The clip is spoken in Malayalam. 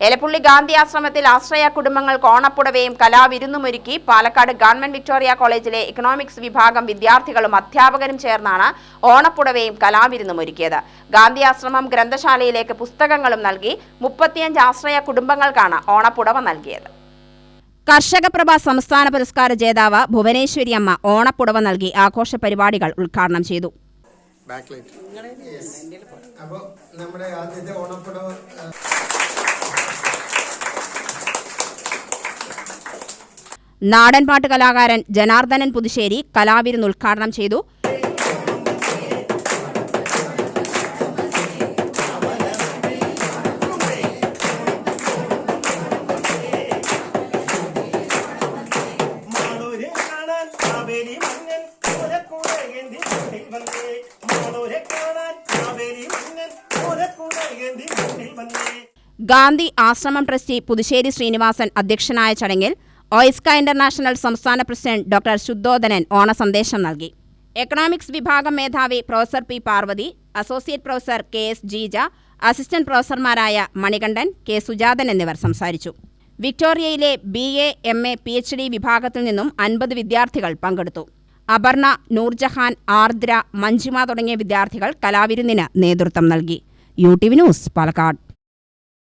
എലപ്പുള്ളി ഗാന്ധി ആശ്രമത്തിൽ ആശ്രയ കുടുംബങ്ങൾക്ക് ഓണപ്പുടവയും കലാവിരുന്നുമൊരുക്കി പാലക്കാട് ഗവൺമെന്റ് വിക്ടോറിയ കോളേജിലെ ഇക്കണോമിക്സ് വിഭാഗം വിദ്യാർത്ഥികളും അധ്യാപകരും ചേർന്നാണ് ഓണപ്പുടവയും കലാവിരുന്നുമൊരുക്കിയത് ഗാന്ധി ആശ്രമം ഗ്രന്ഥശാലയിലേക്ക് പുസ്തകങ്ങളും നൽകി മുപ്പത്തിയഞ്ച് ആശ്രയ കുടുംബങ്ങൾക്കാണ് ഓണപ്പുടവ നൽകിയത്. കർഷകപ്രഭ സംസ്ഥാന പുരസ്കാര ജേതാവ് ഭുവനേശ്വരി അമ്മ ഓണപ്പുടവ നൽകി ആഘോഷ പരിപാടികൾ ഉദ്ഘാടനം ചെയ്തു. ബാക്ക് ലൈറ്റ് അപ്പോൾ നമ്മുടെ ആദ്യത്തെ ഓണപ്പടവ് നാടൻപാട്ട് കലാകാരൻ ജനാർദ്ദനൻ പുതുശ്ശേരി കലാവിരുന്ന് ഉദ്ഘാടനം ചെയ്തു. ഗാന്ധി ആശ്രമം ട്രസ്റ്റി പുതുശ്ശേരി ശ്രീനിവാസൻ അധ്യക്ഷനായ ചടങ്ങിൽ ഓയിസ്ക ഇന്റർനാഷണൽ സംസ്ഥാന പ്രസിഡന്റ് ഡോക്ടർ ശുദ്ധോദനൻ ഓണസന്ദേശം നൽകി. എക്കണോമിക്സ് വിഭാഗം മേധാവി professor P Parvathi associate professor K S Jeeja assistant പ്രൊഫസർമാരായ Manikandan K Sujathan എന്നിവർ സംസാരിച്ചു. വിക്ടോറിയയിലെ B A M A P H D വിഭാഗത്തിൽ നിന്നും അൻപത് വിദ്യാർത്ഥികൾ പങ്കെടുത്തു. അപർണ നൂർജഹാൻ ആർദ്ര മഞ്ജിമ തുടങ്ങിയ വിദ്യാർത്ഥികൾ കലാവിരുന്നിന് നേതൃത്വം നൽകി. U T V news Palakkad.